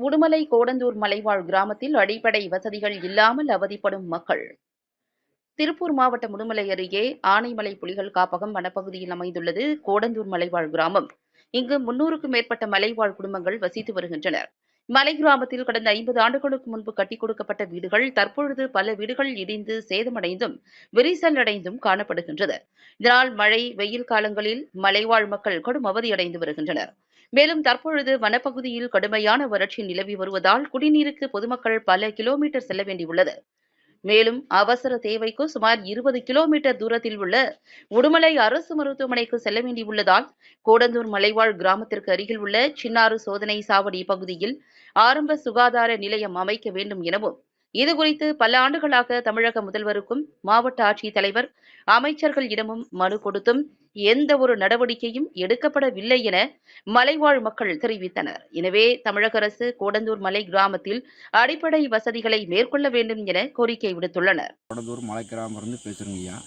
உடுமலை கோடந்தூர் மலைவாழ் கிராமத்தில் அடிப்படை வசதிகள் இல்லாமல் அவதிப்படும் மக்கள். திருப்பூர் மாவட்டம் உடுமலை அருகே ஆனைமலை புலிகள் காப்பகம் வனப்பகுதியில் அமைந்துள்ளது கோடந்தூர் மலைவாழ் கிராமம். இங்கு முன்னூறுக்கும் மேற்பட்ட மலைவாழ் குடும்பங்கள் வசித்து வருகின்றனர். மலை கிராமத்தில் கடந்த ஐம்பது ஆண்டுகளுக்கு முன்பு கட்டிக் கொடுக்கப்பட்ட வீடுகள் தற்பொழுது பல வீடுகள் இடிந்து சேதமடைந்தும் விரிசல் அடைந்தும் காணப்படுகின்றது. இதனால் மழை வெயில் காலங்களில் மலைவாழ் மக்கள் கடும் அவதியடைந்து வருகின்றனர். மேலும் தற்பொழுது வனப்பகுதியில் கடுமையான வறட்சி நிலவி வருவதால் குடிநீருக்கு பொதுமக்கள் பல கிலோமீட்டர் செல்ல வேண்டியுள்ளது. மேலும் அவசர தேவைக்கு சுமார் இருபது கிலோமீட்டர் தூரத்தில் உள்ள உடுமலை அரசு மருத்துவமனைக்கு செல்ல வேண்டியுள்ளதால் கோடந்தூர் மலைவாழ் கிராமத்திற்கு அருகில் உள்ள சின்னாறு சோதனை சாவடி பகுதியில் ஆரம்ப சுகாதார நிலையம் அமைக்க வேண்டும் எனவும் இதுகுறித்து பல ஆண்டுகளாக தமிழக முதல்வருக்கும் மாவட்ட ஆட்சித்தலைவர் அமைச்சர்களிடமும் மனு கொடுத்தும் எந்த ஒரு நடவடிக்கையும் எடுக்கப்படவில்லை என மலைவாழ் மக்கள் தெரிவித்தனர். எனவே தமிழக அரசு கோடந்தூர் மலை கிராமத்தில் அடிப்படை வசதிகளை மேற்கொள்ள வேண்டும் என கோரிக்கை விடுத்துள்ளனர். கோடந்தூர் மலை கிராமம் இருந்து பேசுகிறேங்கய்யா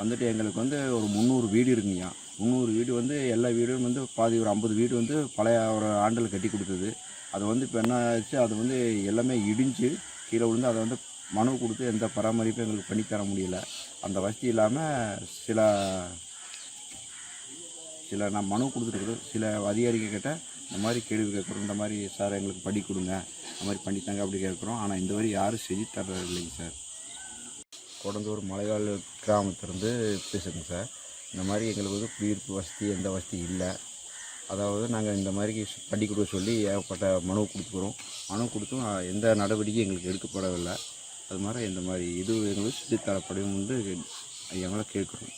வந்துட்டு எங்களுக்கு வந்து ஒரு முந்நூறு வீடு இருக்குங்கய்யா. முந்நூறு வீடு வந்து எல்லா வீடும் வந்து பாதி ஒரு ஐம்பது வீடு வந்து பழைய ஒரு ஆண்டில் கட்டி கொடுத்தது. அது வந்து இப்போ என்ன ஆச்சு? அது வந்து எல்லாமே இடிஞ்சு கீழே விழுந்து அதை வந்து மனு கொடுத்து எந்த பராமரிப்பும் எங்களுக்கு பண்ணி தர முடியல. அந்த வசதி இல்லாமல் சில சில நான் மனு கொடுத்துருக்குறோம் சில அதிகாரிகள் கிட்ட இந்த மாதிரி கேள்வி கேட்குறோம். இந்த மாதிரி சார் எங்களுக்கு படி கொடுங்க. இந்த மாதிரி பண்ணித்தாங்க அப்படி கேட்குறோம். ஆனால் இந்த மாதிரி யாரும் செஞ்சு தர்றது இல்லைங்க சார். கொடந்தூர் மலைவாழ் கிராமத்திலேருந்து பேசுகிறேங்க சார். இந்த மாதிரி எங்களுக்கு வந்து குடியிருப்பு வசதி எந்த வசதி இல்லை. அதாவது நாங்கள் இந்த மாதிரி பண்ணி கொடுக்க சொல்லி ஏகப்பட்ட மனு கொடுத்துக்கிறோம். மனு கொடுத்தும் எந்த நடவடிக்கையும் எங்களுக்கு எடுக்கப்படவில்லை. அது மாதிரி இந்த மாதிரி இது எங்களுக்கு செஞ்சு தரப்படும் என்று எங்களை கேட்குறோம்.